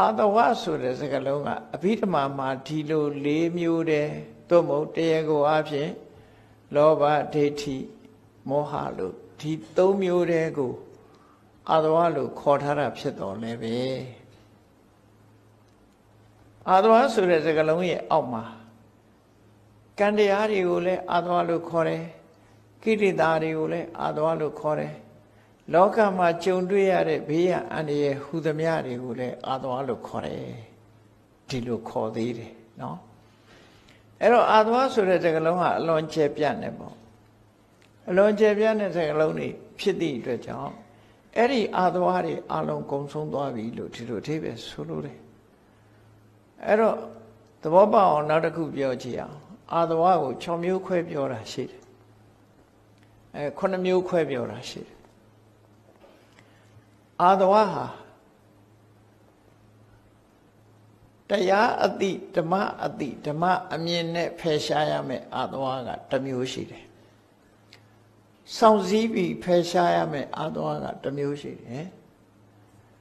အာတဝဆိုတဲ့စကားလုံးကအဘိဓမ္မာမှာဒီလို၄မျိုးတည်းသို့မဟုတ်တရားကိုအဖြစ်လောဘဒိဋ္ဌိမောဟလို့ဒီ၃မျိုးတည်းကိုအာတဝလို့ခေါ်ထားတာဖြစ်တော်လဲပဲအာတဝဆိုတဲ့စကားလုံးရဲ့အောက်မှာကံတရားတွေကိုလည်းအာတဝလို့ခေါ်တယ်ကိရိတာတွေကိုလည်းအာတဝလို့ခေါ်တယ် လောကမှာကြုံတွေ့ရတဲ့ဘေးရန်အန္တရာယ်ဟူသမျှတွေကိုလည်းအာသဝလို့ခေါ်တယ်ဒီလိုခေါ်သေးတယ်နော်အဲ့တော့အာသဝဆိုတဲ့စကားလုံးကအလွန်ကျယ်ပြန့်နေပေါ့အလွန်ကျယ်ပြန့်တဲ့စကားလုံးတွေဖြစ်သည့်အတွက်ကြောင့်အဲ့ဒီအာသဝတွေအလုံးကုံဆုံးသွားပြီလို့ဒီလိုအသေးပဲဆိုလို့တယ်အဲ့တော့သဘောပေါက်အောင်နောက်တစ်ခုပြောကြည့်အောင်အာသဝကို6မျိုးခွဲပြောတာရှိတယ်အဲ9မျိုးခွဲပြောတာရှိတယ် အာသဝဟာတရားအတိဓမ္မအတိဓမ္မအမြင်နဲ့ဖယ်ရှားရမယ်အာသဝကတစ်မျိုးရှိတယ်။စောင့်စည်းပြီးဖယ်ရှားရမယ်အာသဝကတစ်မျိုးရှိတယ်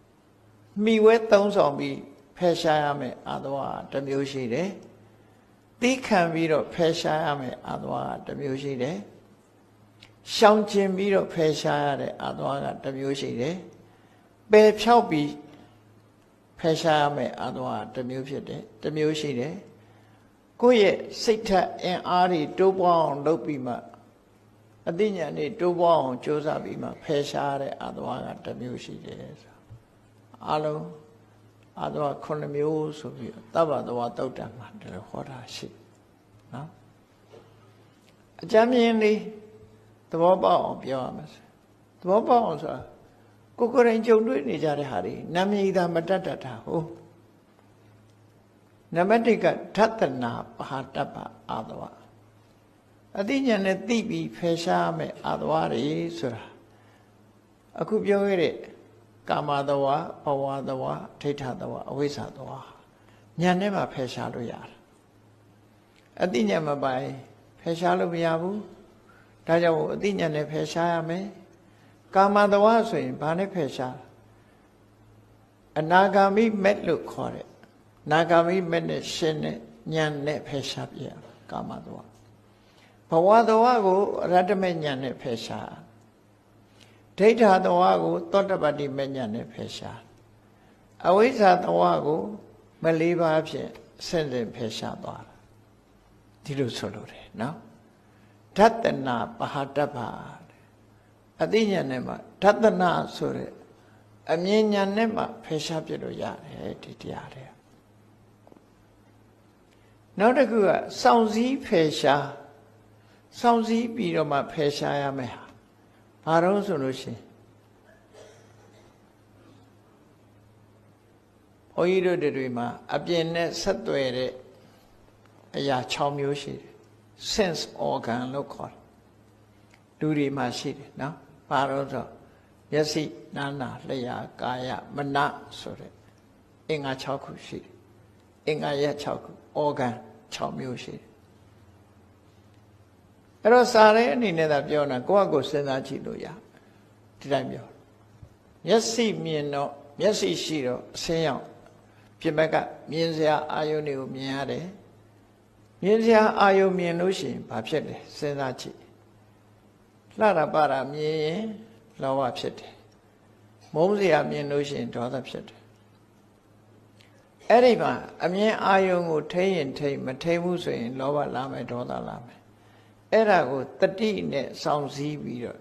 ။မိဝဲသုံးဆောင်ပြီးဖယ်ရှားရမယ်အာသဝကတစ်မျိုးရှိတယ်။သိခံပြီးတော့ဖယ်ရှားရမယ်အာသဝကတစ်မျိုးရှိတယ်။ရှောင်ကျင်ပြီးတော့ဖယ်ရှားရတဲ့အာသဝကတစ်မျိုးရှိတယ်။ ပယ်ဖြောက်ပြီးဖယ်ရှားရမယ်အသွားတစ်မျိုးဖြစ်တယ်တစ်မျိုးရှိတယ်ကိုယ့်ရဲ့စိတ်ထက်အင်အားတွေတိုးပွားအောင်လုပ်ပြီးမှအသိဉာဏ်တွေတိုးပွားအောင်ကြိုးစားပြီးမှဖယ်ရှားတဲ့အသွားကတစ်မျိုးရှိတယ်ဆိုအလုံးအသွား9မျိုးဆိုပြီးတဗ္ဗသွားတုတ်တံမှာဒီလိုဟောတာရှိနော်အကြမ်းမြင်လေးသဘောပေါက်အောင်ပြောရမယ်သဘောပေါက်အောင်ဆိုတာ ကိုကိုယ်တိုင်ကြုံတွေ့နေကြတဲ့ဟာတွေနာမည်သာမတတ်တတ်တာဟုတ်နံပါတ်1ကဓတ္တနာပါတပ္ပအာသဝအသိဉာဏ်နဲ့သိပြီးဖယ်ရှားမယ်အာသဝတွေဆိုတာအခုပြောခဲ့တဲ့ကာမသဝဘဝသဝထိဋ္ဌသဝအဝိဇ္ဇသဝဉာဏ်နဲ့မှဖယ်ရှားလို့ရတယ်အသိဉာဏ်မပိုင်ဖယ်ရှားလို့မရဘူးဒါကြောင့်အသိဉာဏ်နဲ့ဖယ်ရှားရမယ် ကာမတဝဆိုရင်ဘာနဲ့ဖယ်ရှားအနာဂါမိမက်လို့ခေါ်တယ်နာဂါမိမက်နဲ့ရှင်းနဲ့ညံနဲ့ဖယ်ရှားပြရကာမတဝဘဝတဝကိုရတ္တမေညံနဲ့ဖယ်ရှားဒိဋ္ဌာတဝကိုသောတပတ္တိမေညံနဲ့ဖယ်ရှားအဝိဇ္ဇာတဝကိုမလေးပါးဖြင့်ဆင့်စဉ်ဖယ်ရှားသွားတာဒီလိုဆိုလို့တယ်နော်ဓတ္တနာပဟာတ္တပါ အသိဉာဏ်နဲ့မှဓတ္တနာဆိုတဲ့အမြင်ဉာဏ်နဲ့မှဖယ်ရှားပြလို့ရတယ်ဒီတရားတွေနောက်တစ်ခုကစောင့်စည်းဖယ်ရှားစောင့်စည်းပြီးတော့မှဖယ်ရှားရမယ်ဟာဘာလို့ဆိုလို့ရှိရင်ဘုန်းကြီးတို့တွေမှာအပြင်နဲ့ဆက်သွယ်တဲ့အရာ6မျိုးရှိတယ် sense organ လို့ခေါ်တယ်လူတွေမှာရှိတယ်နော် ဘာလို့ဆိုမျက်စိနာနာလျှာကာယမနဆိုတဲ့အင်္ဂါ6ခုရှိတယ်အင်္ဂါရက်6ခု organ 6မျိုးရှိတယ်အဲ့တော့စာရဲအနေနဲ့သာပြောတာကိုယ့်အကိုစဉ်းစားကြည့်လို့ရဒီတိုင်းပြောမျက်စိမြင်တော့မျက်စိရှိတော့အဆင်းရောက်ပြင်ဘက်ကမြင်စရာအာယုန်တွေကိုမြင်ရတယ်မြင်စရာအာယုန်မြင်လို့ရှိရင်ဘာဖြစ်လဲစဉ်းစားကြည့် လှတာပါတာမြင်ရင်လောဘဖြစ်တယ်မုန်းစရာမြင်လို့ရှိရင်ဒေါသဖြစ်တယ်အဲ့ဒီမှာအမြင်အာယုံကိုထိရင်ထိမထိဘူးဆိုရင်လောဘလာမယ်ဒေါသလာမယ်အဲ့ဒါကိုတတိနဲ့စောင့်စည်းပြီးတော့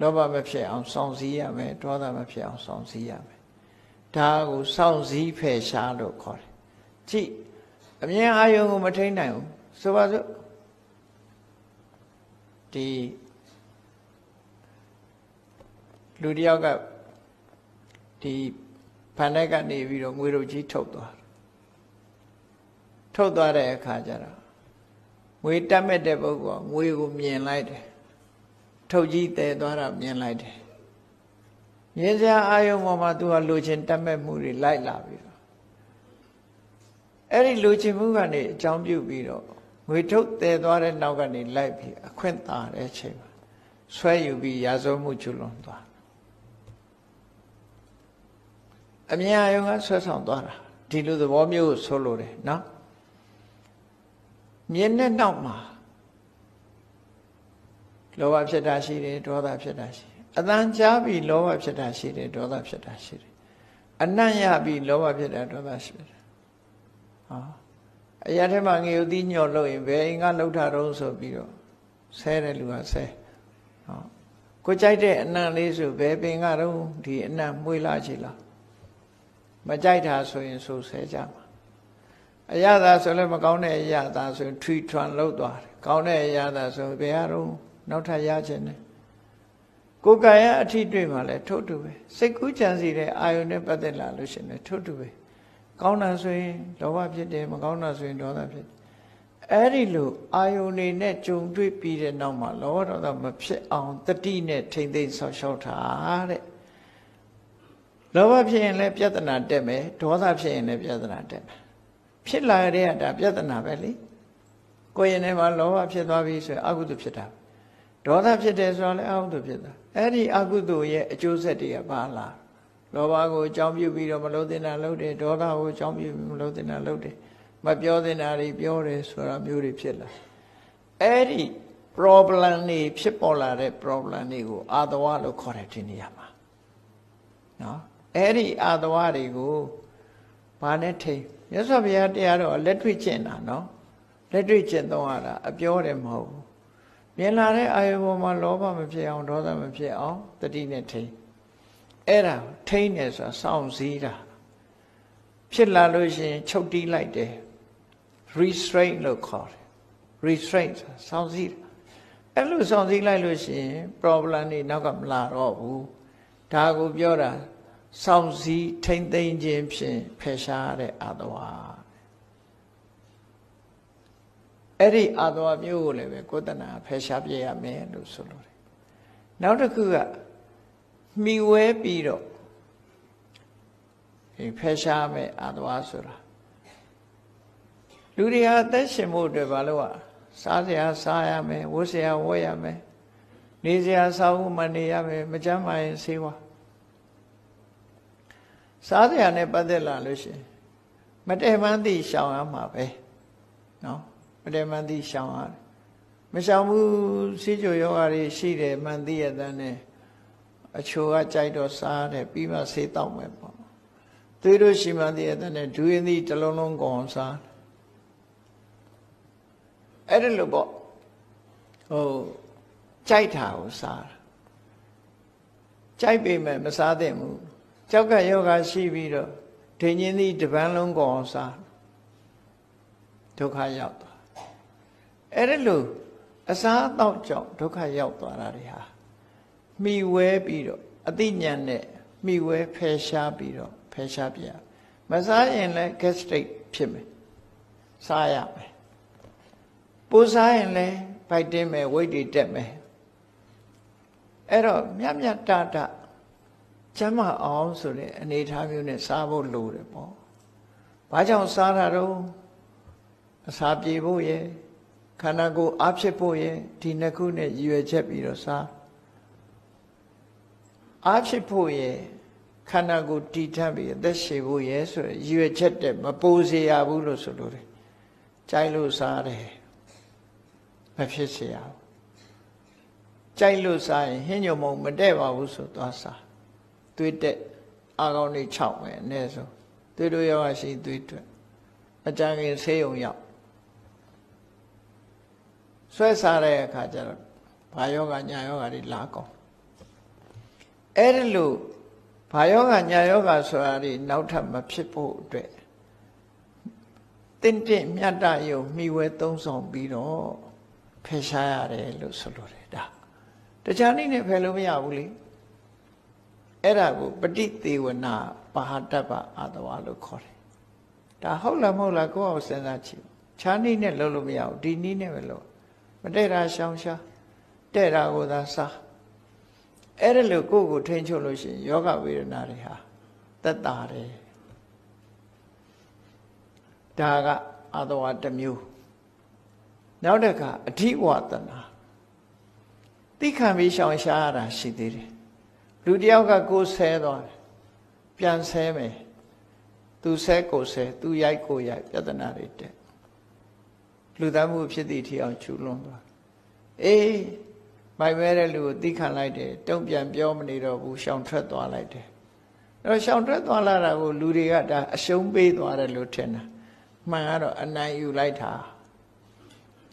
လောဘမဖြစ်အောင်စောင့်စည်းရမယ်ဒေါသမဖြစ်အောင်စောင့်စည်းရမယ်ဒါကိုစောင့်စည်းဖယ်ရှားလို့ခေါ်တယ်ကြည့်အမြင်အာယုံကိုမထိနိုင်ဘူးဆိုပါစို့ ဒီလူတယောက်ကဒီဖန်တဲ့ကနေပြီးတော့ငွေတို့ကြီးထုတ်သွားထုတ်သွားတဲ့အခါကျတော့ငွေတက်မဲ့တဲ့ပုဂ္ဂိုလ်ကငွေကိုမြင်လိုက်တယ်ထုတ်ကြီးတည်သွားတာမြင်လိုက်တယ်မြင်စရာအာယုံပေါ်မှာသူကလိုချင်တက်မဲ့မှုတွေလိုက်လာပြီးတော့အဲ့ဒီလိုချင်မှုကနေအကြောင်းပြုပြီးတော့ ငွေထုတ်တည်သွားတဲ့နောက်ကနေလိုက်ပြီးအခွင့်သာတဲ့အချိန်မှာဆွဲယူပြီးရာဇဝမှုကျွလွန်သွားအမြင်အာယုံကဆွဲဆောင်သွားတာဒီလိုသဘောမျိုးကိုဆိုလိုတယ်နော်မြင်တဲ့နောက်မှာလောဘဖြစ်တာရှိတယ်ဒေါသဖြစ်တာရှိတယ်အတန်ကြားပြီးလောဘဖြစ်တာရှိတယ်ဒေါသဖြစ်တာရှိတယ်အနံ့ရပြီးလောဘဖြစ်တာဒေါသရှိတယ်ဟော အရာထဲမှာငေုသီးညော်လို့ရင်ဘယ်အိမ်ကလှုပ်တာတော့ဆိုပြီးတော့ဆဲတဲ့လူကဆဲဟောကိုကြိုက်တဲ့အနံ့လေးဆိုဘယ်ပင်ကတော့ဒီအနံ့မွေးလာချီလားမကြိုက်တာဆိုရင်ဆိုဆဲကြမှာအရသာဆိုလည်းမကောင်းတဲ့အရသာဆိုရင်ထွီထွန်လောက်သွားတယ်ကောင်းတဲ့အရသာဆိုဘယ်ကတော့နောက်ထပ်ရခြင်းနဲ့ကိုယ်ကံရအထီးတွေ့မှလည်းထို့တူပဲစိတ်ကူးကြံစီတဲ့အာယုန်နဲ့ပတ်သက်လာလို့ရှိရင်ထို့တူပဲ ကောင်းတာဆိုရင်လောဘဖြစ်တယ်မကောင်းတာဆိုရင်ဒေါသဖြစ်တယ်အဲ့ဒီလိုအာယုန်နေနဲ့ကြုံတွေ့ပြီးတဲ့နောက်မှာလောဘဒေါသမဖြစ်အောင်တတိနဲ့ထိမ့်သိမ့်ဆောက်ရှောက်တာတဲ့လောဘဖြစ်ရင်လည်းပြဿနာတက်မယ်ဒေါသဖြစ်ရင်လည်းပြဿနာတက်မယ်ဖြစ်လာတဲ့ကဒါပြဿနာပဲလေကိုယ်ရင်ထဲမှာလောဘဖြစ်သွားပြီဆိုရင်အကုသိုလ်ဖြစ်တာဒေါသဖြစ်တယ်ဆိုတော့လည်းအကုသိုလ်ဖြစ်တာအဲ့ဒီအကုသိုလ်ရဲ့အကျိုးဆက်တွေကဘာလား လောဘကိုအကြောင်းပြုပြီးတော့မလုပ်တင်တာလုပ်တယ်ဒေါသကိုအကြောင်းပြုပြီးမလုပ်တင်တာလုပ်တယ်မပြောတင်တာတွေပြောတယ်ဆိုတာမျိုးတွေဖြစ်လာအဲ့ဒီ problem တွေဖြစ်ပေါ်လာတဲ့ problem တွေကိုအာသဝလို့ခေါ်တယ်ဒီနေရာမှာနော်အဲ့ဒီအာသဝတွေကိုဘာနဲ့ထိမြတ်စွာဘုရားတရားတော့လက်တွေ့ကျင့်တာနော်လက်တွေ့ကျင့်တော့ရတာအပြောတယ်မဟုတ်ဘူးမြင်လာတဲ့အာယုပေါ်မှာလောဘမဖြစ်အောင်ဒေါသမဖြစ်အောင်တတိနဲ့ထိ အဲ့ဒါထိနေဆိုတာစောင့်စည်းတာဖြစ်လာလို့ရှိရင်ချုပ်တီးလိုက်တယ် restraint လို့ခေါ်တယ် restraint စောင့်စည်းအဲ့လိုစောင့်စည်းလိုက်လို့ရှိရင် problem တွေနောက်ကမလာတော့ဘူးဒါကိုပြောတာစောင့်စည်းထိမ့်သိမ့်ခြင်းဖြင့်ဖယ်ရှားတဲ့အာသဝအဲ့ဒီအာသဝမျိုးကိုလည်းပဲကိုယ်တဏ္ဍာဖယ်ရှားပြရမယ်လို့ဆိုလိုတယ်နောက်တစ်ခုက မှီဝဲပြီးတော့ဒီဖယ်ရှားမယ်အာသဝဆိုတာလူတွေဟာအသက်ရှင်ဖို့အတွက်ဘာလို့อ่ะစားစရာစားရမယ်ဝတ်စရာဝတ်ရမယ်နေစရာစားဖို့မနေရမယ်မကြမ်းပါရင်ဆေးဝါးစားစရာနဲ့ပတ်သက်လာလို့ရှိရင်မတည့်မှန်းသိရှောင်ရမှာပဲနော်မတည့်မှန်းသိရှောင်ရတယ်မရှောင်ဘူးစီးကြိုယောဂါတွေရှိတယ်မှန်သိရတဲ့နဲ့ အချိုကကြိုက်တော့စားတယ်ပြီးမှဆေးတောက်မယ်ပေါ့သွေးတို့ရှိမှသိရတဲ့နဲ့ဒူးရင်သီးတစ်လုံးလုံးကုန်စားအဲ့ဒါလို့ပေါ့ဟိုကြိုက်တာကိုစားတာကြိုက်ပေမဲ့မစားသင့်ဘူးကြောက်ကယောဂရှိပြီးတော့ဒိဉ္ဉ်သီးတပန်းလုံးကုန်စားဒုက္ခရောက်သွားအဲ့ဒါလို့အစားအသောက်ကြောင့်ဒုက္ခရောက်သွားတာတွေဟာ မိဝဲပြီးတော့အသိဉာဏ်နဲ့မိဝဲဖယ်ရှားပြီးတော့ဖယ်ရှားပြမစားရင်လည်း gastric ဖြစ်မယ်စားရမယ်ပူစားရင်လည်းဗိုက်တင်းမယ်ဝိတ်တွေတက်မယ်အဲ့တော့မြတ်မြတ်တတကျမ်းမအောင်ဆိုတဲ့အနေအထားမျိုးနဲ့စားဖို့လိုတယ်ပေါ့ဘာကြောင့်စားတာတော့အစာပြေဖို့ရဲ့ခန္ဓာကိုယ်အားဖြစ်ဖို့ရဲ့ဒီနှစ်ခုနဲ့ရည်ရွယ်ချက်ပြီးတော့စား အားဖြစ်ဖို့ရဲ့ခန္ဓာကိုယ်တည်ထပ်ပြီးအသက်ရှင်ဖို့ရဲ့ဆိုရည်ရွယ်ချက်တည်းမပိုစေရဘူးလို့ဆိုလိုတယ်ကြိုက်လို့စားတယ်မဖြစ်စေရဘူးကြိုက်လို့စားရင်ဟင်းညုံမုံမတဲ့ပါဘူးဆိုသွားစားသွေးတက်အာကောင်းတွေ6ပဲအနည်းဆုံးသွေးတို့ရောက်ရှိသွေးထွက်အကြံရင်ဆေးရုံရောက်ဆွဲစားတဲ့အခါကျတော့ဘာယောဂညာယောဂတွေလာကောင်း အဲ့ဒီလိုဘာယောဂညာယောဂဆိုတာတွေနောက်ထပ်မဖြစ်ဖို့အတွက်တင့်တင့်မြတ်တယုံမိဝဲသုံးဆောင်ပြီးတော့ဖယ်ရှားရတယ်လို့ဆိုလိုတယ်ဒါတခြားနည်းနဲ့ဖယ်လို့မရဘူးလေအဲ့ဒါကိုပฏิသေဝနာပါဟတ္တပအာတဝါလို့ခေါ်တယ်ဒါဟုတ်လားမဟုတ်လားကိုယ့်အောင်စဉ်းစားကြည့်ခြားနည်းနဲ့လုပ်လို့မရဘူးဒီနည်းနဲ့ပဲလုပ်မတည့်တာရှောင်ရှားတဲ့တာကိုသာစား အဲ့ဒါလို့ကိုယ့်ကိုထိန်းချုပ်လို့ရှိရင်ယောဂဝေဒနာတွေဟာသက်သာတယ်ဒါကအာတဝါတစ်မျိုးနောက်တစ်ခါအဓိဝတနာသိခံပြီးရှောင်ရှားရတာရှိသေးတယ်လူတယောက်ကကိုယ်ဆဲသွားတယ်ပပြန်ဆဲမယ်သူဆဲကိုဆဲသူရိုက်ကိုရိုက်ပြဿနာတွေတက်လူသားမှုဖြစ်သည့်အထိအောင်ချူလွန်သွားအေး မိုက်မဲတဲ့လူကိုသိခံလိုက်တယ်တုံ့ပြန်ပြောမနေတော့ဘူးရှောင်ထွက်သွားလိုက်တယ်အဲ့တော့ရှောင်ထွက်သွားလာတာကိုလူတွေကဒါအရှုံးပေးသွားတယ်လို့ထင်တာမှန်ကတော့အနိုင်ယူလိုက်တာ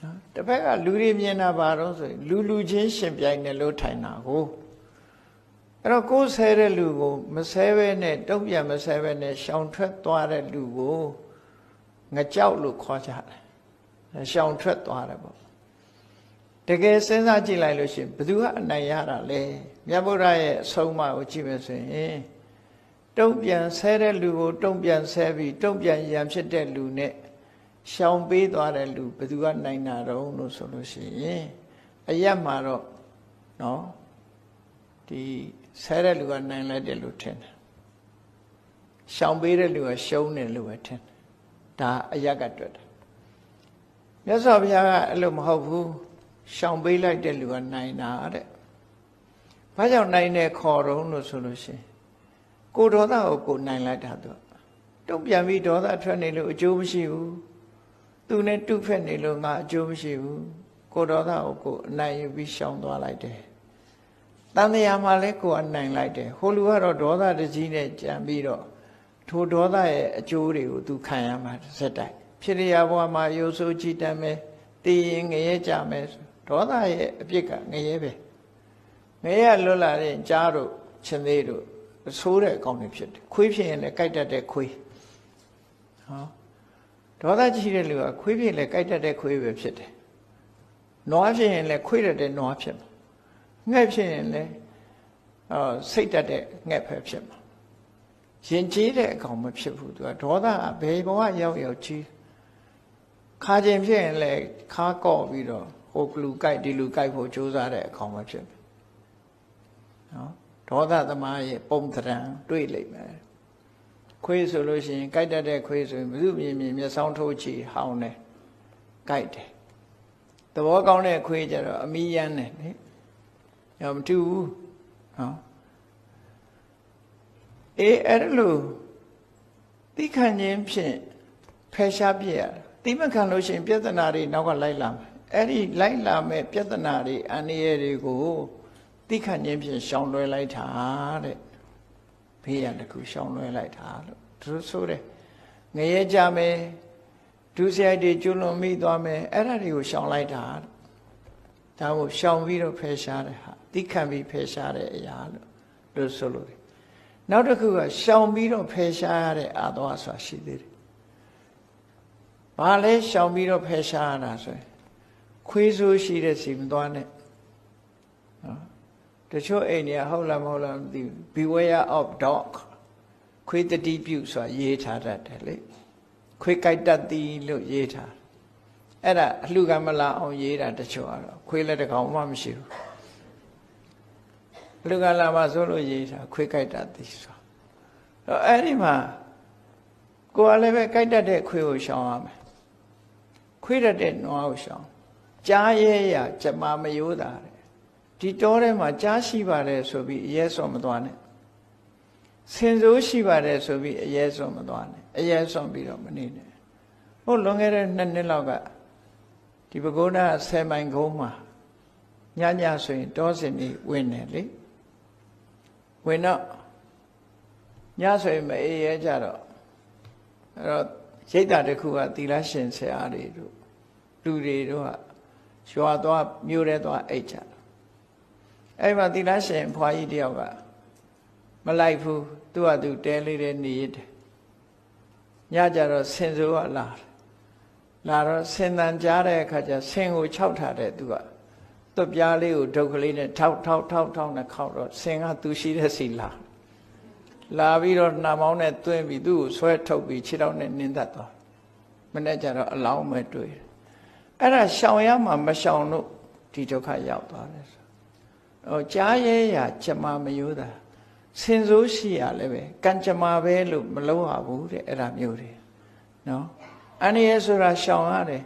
နော်တစ်ဖက်ကလူတွေမြင်တာဘာတော့ဆိုရင်လူလူချင်းရှင်ပြိုင်တယ်လို့ထိုင်တာကိုအဲ့တော့ကိုယ်ဆဲတဲ့လူကိုမဆဲဘဲနဲ့တုံ့ပြန်မဆဲဘဲနဲ့ရှောင်ထွက်သွားတဲ့လူကိုငကြောက်လို့ခေါ်ကြတယ်ရှောင်ထွက်သွားတယ်ပေါ့ တကယ်စဉ်းစားကြည့်လိုက်လို့ရှိရင်ဘယ်သူကအနိုင်ရတာလဲမြတ်ဗုဒ္ဓရဲ့အဆုံးအမကိုကြည့်မယ်ဆိုရင်တုံ့ပြန်ဆဲတဲ့လူကိုတုံ့ပြန်ဆဲပြီးတုံ့ပြန်ရံဖြစ်တဲ့လူနဲ့ရှောင်ပေးသွားတဲ့လူဘယ်သူကနိုင်တာတော့လို့ဆိုလို့ရှိရင်အယက်မှာတော့နော်ဒီဆဲတဲ့လူကနိုင်လိုက်တယ်လို့ထင်တယ်ရှောင်ပေးတဲ့လူကရှုံးတယ်လို့ပဲထင်တယ်ဒါအယက်ကတွေ့တယ်မြတ်စွာဘုရားကအဲ့လိုမဟုတ်ဘူး ရှောင်ပေးလိုက်တဲ့လူကနိုင်တာတဲ့ဘာကြောင့်နိုင်တယ်ခေါ်တော့လို့ဆိုလို့ရှိရင်ကိုဒေါသကိုကိုနိုင်လိုက်တာသူတုံ့ပြန်ပြီးဒေါသထွက်နေလို့အကျိုးမရှိဘူးသူနဲ့တုဖက်နေလို့ငါအကျိုးမရှိဘူးကိုဒေါသကိုကိုအနိုင်ယူပြီးရှောင်သွားလိုက်တယ်တန်တရားမှာလဲကိုအနိုင်လိုက်တယ်ဟိုလူကတော့ဒေါသတကြီးနဲ့ကြံပြီးတော့ထိုဒေါသရဲ့အကျိုးတွေကိုသူခံရမှာစက်တိုက်ဖြစ်ရဘဝမှာရိုးဆိုးကြည်တတ်မယ်တည်ရင်ငရဲကြမယ် ဒေါသရဲ့အပြစ်ကငရဲပဲငရဲလွတ်လာတဲ့ကြားတို့ချင်းသေးတို့အဆိုးတဲ့အကောင့်တွေဖြစ်တယ်ခွေးဖြစ်ရင်လည်းကြိုက်တတ်တဲ့ခွေးဟောဒေါသကြီးတဲ့လူကခွေးဖြစ်လည်းကြိုက်တတ်တဲ့ခွေးပဲဖြစ်တယ်နွားဖြစ်ရင်လည်းခွေးတတ်တဲ့နွားဖြစ်မှာငှက်ဖြစ်ရင်လည်းအော်စိတ်တတ်တဲ့ငှက်ပဲဖြစ်မှာရင်ကြီးတဲ့အကောင်မဖြစ်ဘူးသူကဒေါသကဘယ်ဘဝရောက်ရောက်ကြီးခါကျင်ဖြစ်ရင်လည်းခါကော့ပြီးတော့ဟို ကလူကြိုက်ဒီလူကြိုက်ဖို့ကြိုးစားတဲ့အကောင်မဖြစ်ဘူးနော်ဒေါသသမားရဲ့ပုံသဏ္ဍာန်တွေ့လိမ့်မယ်ခွေးဆိုလို့ရှိရင်ကြိုက်တတ်တဲ့ခွေးဆိုရင်ဘု து မြင်မြင်မျက်စောင်းထိုးချီဟောင်းတယ်ကြိုက်တယ်သဘောကောင်းတဲ့ခွေးကြတော့အမီးရမ်းတယ်လေရောမတူဘူးဟောအေးအဲ့လိုသိခံခြင်းဖြင့်ဖယ်ရှားပြရတိမခံလို့ရှိရင်ပြဿနာတွေနောက်ကလိုက်လာမယ် အဲ့ဒီလိုက်လာမဲ့ပြဿနာတွေအန္တရာယ်တွေကိုသိခံခြင်းဖြင့်ရှောင်လွှဲလိုက်တာတဲ့ဘေးရန်တစ်ခုရှောင်လွှဲလိုက်တာလို့သူဆိုတယ်ငရဲကြမယ်ဒုစရိုက်တွေကျွလွန်မိသွားမယ်အဲ့ဒါတွေကိုရှောင်လိုက်တာဒါကိုရှောင်ပြီးတော့ဖယ်ရှားတဲ့ဟာသိခံပြီးဖယ်ရှားတဲ့အရာလို့လို့ဆိုလို့တယ်နောက်တစ်ခုကရှောင်ပြီးတော့ဖယ်ရှားရတဲ့အာသောဆိုတာရှိသေးတယ်ဘာလဲရှောင်ပြီးတော့ဖယ်ရှားရတာဆိုရင် ခွေးဆိုးရှိတဲ့စီမသွားနဲ့နော်တချို့အိမ်တွေကဟုတ်လားမဟုတ်လားမသိဘူး beware of dog ခွေးတတိပြုဆိုတာရေးထားတတ်တယ်လေခွေးကြိုက်တတ်သည်လို့ရေးထားအဲ့ဒါအလှကမလာအောင်ရေးတာတချို့ကတော့ခွေးလည်းတကောင်မှမရှိဘူးအလှကလာမှဆိုလို့ရေးထားခွေးကြိုက်တတ်သည်ဆိုတော့အဲ့ဒီမှာကိုယ်ကလည်းပဲကြိုက်တတ်တဲ့ခွေးကိုရှောင်ရမယ်ခွေးတတ်တဲ့နွားကိုရှောင် ကြားရဲရကြမမယိုးတာတဲ့ဒီတောထဲမှာကြားရှိပါတယ်ဆိုပြီးအရဲစော်မသွားနဲ့ဆင်စိုးရှိပါတယ်ဆိုပြီးအရဲစော်မသွားနဲ့အရဲစော်ပြီးတော့မနေနဲ့ဟုတ်လွန်ခဲ့တဲ့နှစ်နှစ်လောက်ကဒီပကုဏ္ဏဆယ်မိုင်ကုန်းမှာညညဆိုရင်တောစင်ကြီးဝင်တယ်လေဝင်တော့ညဆိုရင်မအေးရဲကြတော့အဲ့တော့ရိတ်တာတစ်ခုကသီလရှင်ဆရာတွေတို့လူတွေတို့က ရွာသွားမြို့ထဲသွားအိတ်ကြအဲ့မှာသီလရှင်ဖွာကြီးတယောက်ကမလိုက်ဘူးသူ့ဟာသူတဲလေးတဲ့နေရတယ်ညကြတော့ဆင်စိုးကလာလာတော့ဆင်တန်ကြားတဲ့အခါကျဆင်ကိုခြောက်ထားတဲ့သူကသွပ်ပြားလေးကိုဒုတ်ကလေးနဲ့ထောက်ထောက်ထောက်ထောက်နဲ့ခောက်တော့ဆင်ကသူရှိတဲ့စီလာလာပြီးတော့နှာမောင်းနဲ့တွင်းပြီးသူ့ကိုဆွဲထုတ်ပြီးခြေထောက်နဲ့နင်းတတ်သွားမနေ့ကျတော့အလောင်းမဲ့တွေ့တယ် အဲ့ဒါရှောင်ရမှာမရှောင်လို့ဒီဒုက္ခရောက်သွားတယ်ဆိုဟောကြားရဲရကြမမယိုးတာစင်စိုးရှိရလည်းပဲကံကြမ္မာပဲလို့မလုံးရဘူးတဲ့အဲ့ဒါမျိုးတွေနော်အန္တရာယ်ဆိုတာရှောင်ရတယ်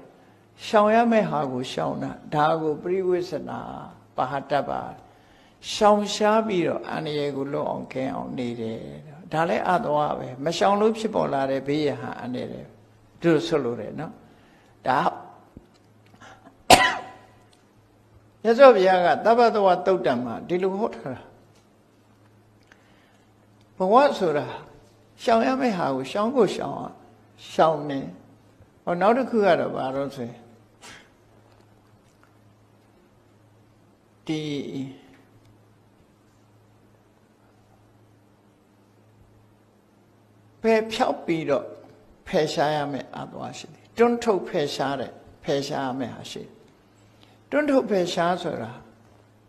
ရှောင်ရမယ့်ဟာကိုရှောင်တာဒါကိုပရိဝိသနာပါဟတ္တပါရှောင်ရှားပြီးတော့အန္တရာယ်ကိုလွတ်အောင်ခင်းအောင်နေတယ်ဒါလည်းအသွားပဲမရှောင်လို့ဖြစ်ပေါ်လာတဲ့ဘေးရဟန်အနေနဲ့သူတို့ဆွလို့တယ်နော်ဒါ ရသော်ဘုရားကတပ္ပတဝတုတ်တံမှာဒီလိုဟောထားတာဘဝဆိုတာရှောင်ရမယ့်ဟာကိုရှောင်ကိုရှောင်အောင်ရှောင်နေဟောနောက်တစ်ခုကတော့ဘာလို့ဆိုရင်ဒီဖယ်ဖြောက်ပြီးတော့ဖယ်ရှားရမယ်အသွားရှိတယ်တွန်းထုတ်ဖယ်ရှားတဲ့ဖယ်ရှားရမယ်ဟာရှိတယ် တွန်းထုတ်ဖယ်ရှားဆိုတာ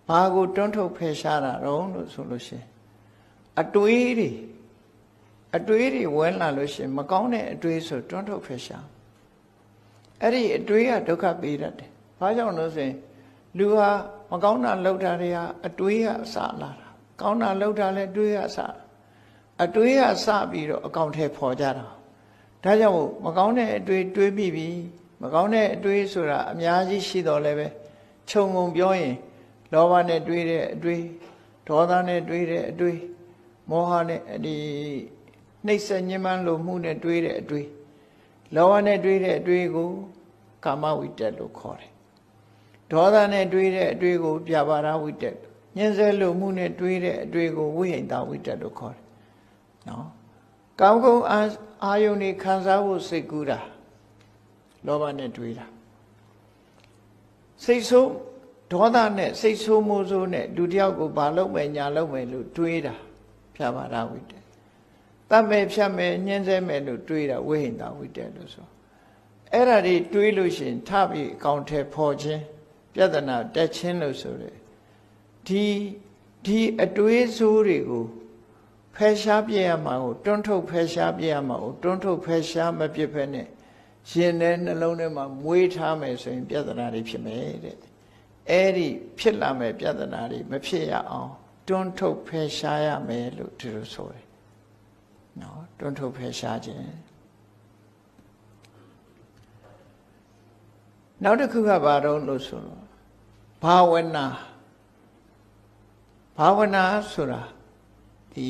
ဘာကိုတွန်းထုတ်ဖယ်ရှားတာတော့လို့ဆိုလို့ရှိရင်အတွေးတွေအတွေးတွေဝင်လာလို့ရှိရင်မကောင်းတဲ့အတွေးဆိုတွန်းထုတ်ဖယ်ရှားအဲ့ဒီအတွေးကဒုက္ခပေးတတ်တယ်ဘာကြောင့်လို့ဆိုရင်လူဟာမကောင်းတာလုပ်တာတွေဟာအတွေးကအစလာတာကောင်းတာလုပ်တာလည်းတွေးကအစအတွေးကစပြီးတော့အကောင့်ထဲပေါ်ကြတာဒါကြောင့်မကောင်းတဲ့အတွေးတွေးပြီးပြီမကောင်းတဲ့အတွေးဆိုတာအများကြီးရှိတော့လည်းပဲ ခြုံငုံပြောရင်လောဘနဲ့တွေးတဲ့အတွေးဒေါသနဲ့တွေးတဲ့အတွေးမောဟနဲ့ဒီနှိမ့်ဆက်ညှဉ်းပန်းလိုမှုနဲ့တွေးတဲ့အတွေးလောဘနဲ့တွေးတဲ့အတွေးကိုကာမဝိတက်လို့ခေါ်တယ်ဒေါသနဲ့တွေးတဲ့အတွေးကို ပြပါရဝိတက်ညှင်းဆဲလိုမှုနဲ့တွေးတဲ့အတွေးကိုဝိဟိတဝိတက်လို့ခေါ်တယ်နော်ကောင်းကောင်းအာယုန်နေခံစားဖို့စိတ်ကူးတာလောဘနဲ့တွေးတာ စိတ်ဆိုးဒေါသနဲ့စိတ်ဆိုးမိုးဆိုးနဲ့လူတယောက်ကိုဘာလုပ်မယ်ညာလုပ်မယ်လို့တွေးတာဖြာပါရဝိတ္တတတ်မယ်ဖြတ်မယ်ညှင်းဆဲမယ်လို့တွေးတာဝိဟိတဝိတ္တလို့ဆိုအဲ့ဒါတွေတွေးလို့ရှိရင်ထပြီးအကောင့်ထဲပေါ်ခြင်းပြဿနာတက်ခြင်းလို့ဆိုတယ်ဒီဒီအတွေးဆိုးတွေကိုဖယ်ရှားပြရမှာကိုတွန်းထုတ်ဖယ်ရှားပြရမှာကိုတွန်းထုတ်ဖယ်ရှားမပြစ်ဖက်နဲ့ ရှင်တဲ့နှလုံးထဲမှာမွေးထားမယ်ဆိုရင်ပြဿနာတွေဖြစ်မယ်တဲ့အဲ့ဒီဖြစ်လာမယ်ပြဿနာတွေမဖြစ်ရအောင်တွန်းထုတ်ဖယ်ရှားရမယ်လို့သူတို့ဆိုတယ်နော်တွန်းထုတ်ဖယ်ရှားခြင်းနောက်တစ်ခုကဘာတော့လို့ဆိုတော့ဘာဝနာဘာဝနာဆိုတာဒီ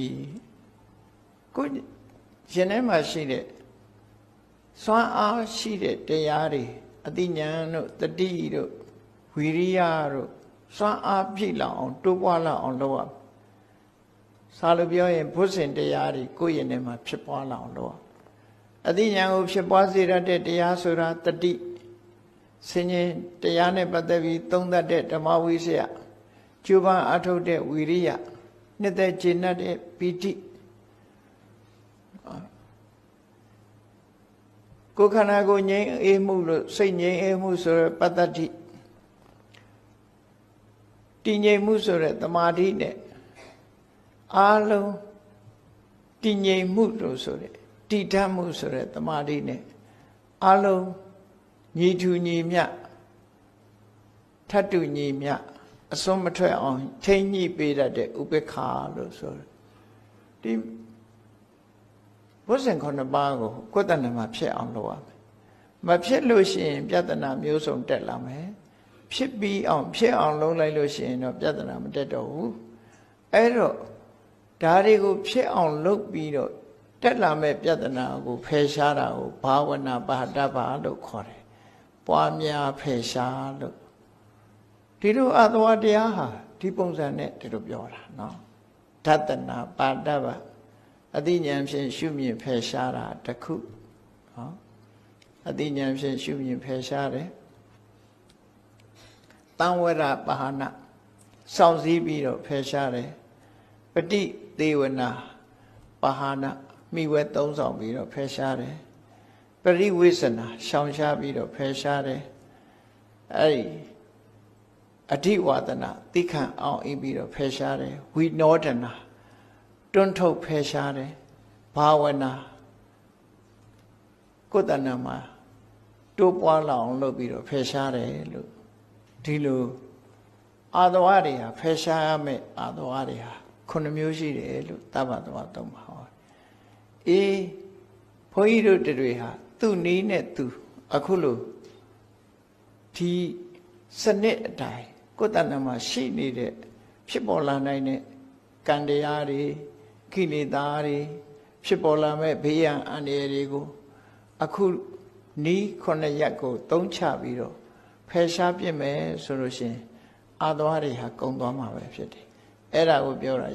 ကိုရှင်ထဲမှာရှိတဲ့ စွမ်းအားရှိတဲ့တရားတွေအတိညာဏ်တို့တတိတို့ဝီရိယတို့စွမ်းအားပြည့်လောက်အောင်တိုးပွားလောက်အောင်လုပ်ရစာလိုပြောရင်ဘုဇင်တရားတွေကိုယ့်ရင်ထဲမှာဖြစ်ပွားလောက်အောင်လုပ်ရအတိညာဏ်ကိုဖြစ်ပွားစေရတဲ့တရားဆိုတာတတိဆင်ញင်တရားနဲ့ပတ်သက်ပြီးသုံးသပ်တဲ့ဓမ္မဝိစယကျူပန်းအထုတ်တဲ့ဝီရိယနှစ်သက်ကျေနပ်တဲ့ပီတိ ကိုယ်ခန္ဓာကိုငြိမ်းအေးမှုလို့စိတ်ငြိမ်းအေးမှုဆိုရပတ္တတိတည်ငြိမ်မှုဆိုရတမာတိနဲ့အားလုံးတည်ငြိမ်မှုလို့ဆိုရတည်ဓာတ်မှုဆိုရတမာတိနဲ့အားလုံးညီထူညီမြထတ်တူညီမြအစွန်းမထွက်အောင်ထိမ့်ညှိပေးတတ်တဲ့ဥပေက္ခလို့ဆိုတယ်ဒီ ဘုဇင်ခုနှစ်ပါးကိုကိုယ်တဏ္ဍမှာဖြစ်အောင်လုပ်ရမယ်မဖြစ်လို့ရှိရင် ပြဿနာမျိုးစုံတက်လာမယ်ဖြစ်ပြီးအောင်ဖြစ်အောင်လုပ်လိုက်လို့ရှိရင်တော့ပြဿနာမတက်တော့ဘူးအဲ့တော့ဒါတွေကိုဖြစ်အောင်လုပ်ပြီးတော့တက်လာမဲ့ပြဿနာကိုဖယ်ရှားတာကိုဘာဝနာပါဒပါလို့ခေါ်တယ်ပွားများဖယ်ရှားလို့ဒီလိုအသဝတရားဟာဒီပုံစံနဲ့ဒီလိုပြောတာနော်ဓတနာပါဒဗ အတိညာဖြင့်ရှုမြင်ဖယ်ရှားတာတခုနော်အတိညာဖြင့်ရှုမြင်ဖယ်ရှားတယ်တံဝရပါဟနာစောင့်စည်းပြီးတော့ဖယ်ရှားတယ်ပฏิသေးဝနာပါဟနာမိဝဲသုံးဆောင်ပြီးတော့ဖယ်ရှားတယ်ပရိဝိသနာရှောင်ရှားပြီးတော့ဖယ်ရှားတယ်အဲ့ဒီအဓိဝါဒနာသိခံအောင်အင်းပြီးတော့ဖယ်ရှားတယ်ဝိနောဒနာ တွန်းထုတ်ဖယ်ရှားတယ်ဘာဝနာကိုယ်တဏ္ဍမှာတိုးပွားလာအောင်လုပ်ပြီးတော့ဖယ်ရှားတယ်လို့ဒီလိုအာသဝတွေဟာဖယ်ရှားရမယ့်အာသဝတွေဟာခုနှစ်မျိုးရှိတယ်လို့တပ္ပသဝသုံးပါဟောအေးဘုန်းကြီးတို့တွေဟာသူ့နီးနဲ့သူအခုလို့ဒီစနစ်အတိုင်းကိုယ်တဏ္ဍမှာရှိနေတဲ့ဖြစ်ပေါ်လာနိုင်တဲ့ကံတရားတွေ ကိလေသာတွေဖြစ်ပေါ်လာမဲ့ဘေးရန်အန္တရာယ်တွေကိုအခုနီးခုနှစ်ရက်ကိုသုံးချပြီးတော့ဖယ်ရှားပြစ်မယ်ဆိုလို့ရှိရင်အာသွားတွေဟာကုံသွားမှာပဲဖြစ်တယ်အဲ့ဒါကိုပြောတာ